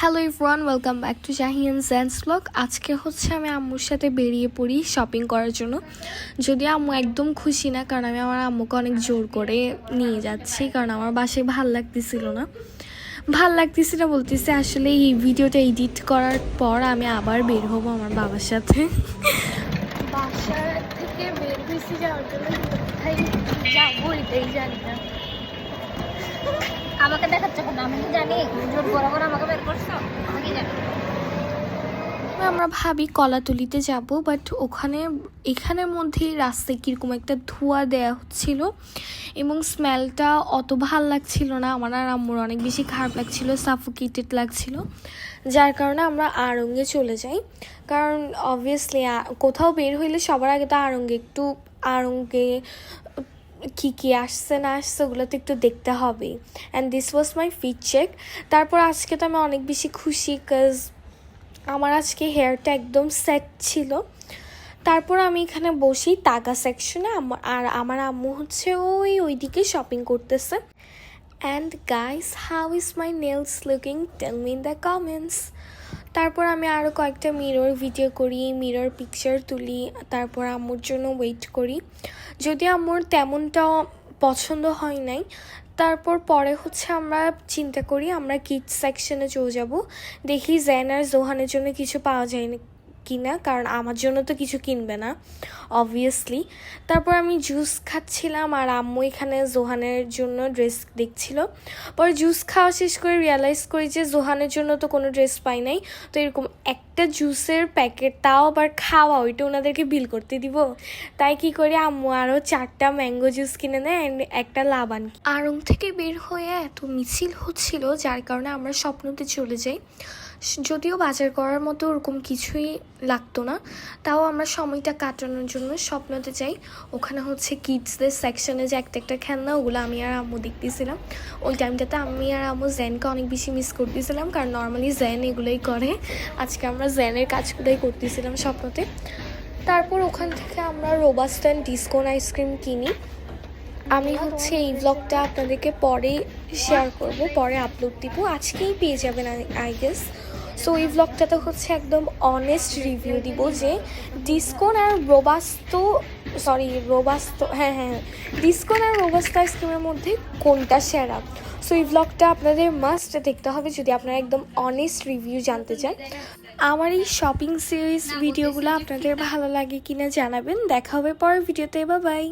Hello everyone welcome back to জাহিয়ান জ্যান্স blog আজকে হচ্ছে আমি আম্মুর সাথে বেরিয়ে পড়ি শপিং করার জন্য। যদি আম্মু একদম খুশি না, কারণ আমি আমার আম্মুকে অনেক জোর করে নিয়ে যাচ্ছি, কারণ আমার বাসায় ভালো লাগতেছিল না। ভালো লাগতেছিল বলতেছে, আসলে এই ভিডিওটা এডিট করার পর আমি আবার বের হব আমার বাবার সাথে। বাসা থেকে বের হয়েছি যাওয়ার জন্য যাব এটাই জানি না। আমাকে দেখাচ্ছে কেন আমি জানি। জোর বরাবর আমাকে বের করছ? আমি কি জানি? আমরা ভাবি কলাতলিতে যাব বাট ওখানে, এখানের মধ্যেই রাস্তায় কীরকম একটা ধোঁয়া দেয়া হচ্ছিল এবং স্মেলটা অত ভালো লাগছিল না। আমার আর আম্মুর অনেক বেশি খারাপ লাগছিল সাফোকেটেড লাগছিল। যার কারণে আমরা আড়ঙ্গে চলে যাই। কারণ অবভিয়াসলি কোথাও বের হইলে সবার আগে তো আড়ঙ্গে, একটু আড়ঙ্গে কী কী আসছে না আসছে ওগুলো তো একটু দেখতে হবেই and this was my fit check তারপর আজকে তো আমি অনেক বেশি খুশি কাজ আমার আজকে হেয়ারটা একদম সেট ছিল। তারপর আমি এখানে বসি টাকা সেকশনে আর আমার আম্মু হচ্ছে ওই, ওইদিকে শপিং করতেছে। And guys how is my nails looking tell me in the comments তারপর আমি আরও কয়েকটা মিরর ভিডিও করি মিরর পিকচার তুলি, তারপর আম্মুর জন্য ওয়েট করি। যদি আম্মুর তেমনটা পছন্দ হয় নাই, তারপর পরে হচ্ছে আমরা চিন্তা করি আমরা কিডস সেকশনে চলে যাব। দেখি জ্যান আর জোহানের জন্য কিছু পাওয়া যায় কিনা, কারণ আমার জন্য তো কিছু কিনবে না অবভিয়াসলি তারপর আমি জুস খাচ্ছিলাম আর আম্মু এখানে জোহানের জন্য ড্রেস দেখছিল। পরে জুস খাওয়া শেষ করে রিয়ালাইজ করি যে জোহানের জন্য তো কোনো ড্রেস পাই নাই। তো এরকম একটা জুসের প্যাকেট, তাও আবার খাওয়া, ওইটা ওনাদেরকে বিল করতে দিব। তাই কি করে, আম্মু আরও চারটা ম্যাঙ্গো জুস কিনে নেয় অ্যান্ড একটা লাবান আড়ং থেকে বের হয়ে এত মিছিল হচ্ছিল, যার কারণে আমরা স্বপ্নতে চলে যাই। যদিও বাজার করার মতো ওরকম কিছুই লাগতো না, তাও আমরা সময়টা কাটানোর জন্য স্বপ্নতে যাই। ওখানে হচ্ছে কিডসদের সেকশনে যে একটা একটা খেলনা, ওগুলো আমি আর আম্মু দেখতেছিলাম। ওই টাইমটাতে আমি আর আম্মু জেনকে অনেক বেশি মিস করতেছিলাম, কারণ নর্মালি জেন এগুলোই করে। আজকে আমরা জেনের কাজগুলোই করতেছিলাম স্বপ্নতে। তারপর ওখান থেকে আমরা রোবাস্ট অ্যান্ড ডিসকোন আইসক্রিম কিনি। আমি হচ্ছে এই ব্লগটা আপনাদেরকে পরে শেয়ার করব, পরে আপলোড দিব। আজকেই পেয়ে যাবেন আই গেস সো এই ব্লগটাতে হচ্ছে একদম অনেস্ট রিভিউ দিব যে ডিসকোন আর রোবাস্তো সরি রোবাস্তো হ্যাঁ হ্যাঁ ডিসকোন আর রোবাস্তো আইসক্রিমের মধ্যে কোনটা সেরা? সো এই ব্লগটা আপনাদের মাস্ট দেখতে হবে যদি আপনারা একদম অনেস্ট রিভিউ জানতে চান। আমার এই শপিং সিরিজ ভিডিওগুলো আপনাদের ভালো লাগে কিনা জানাবেন। দেখা হবে পরের ভিডিওতে বা বাই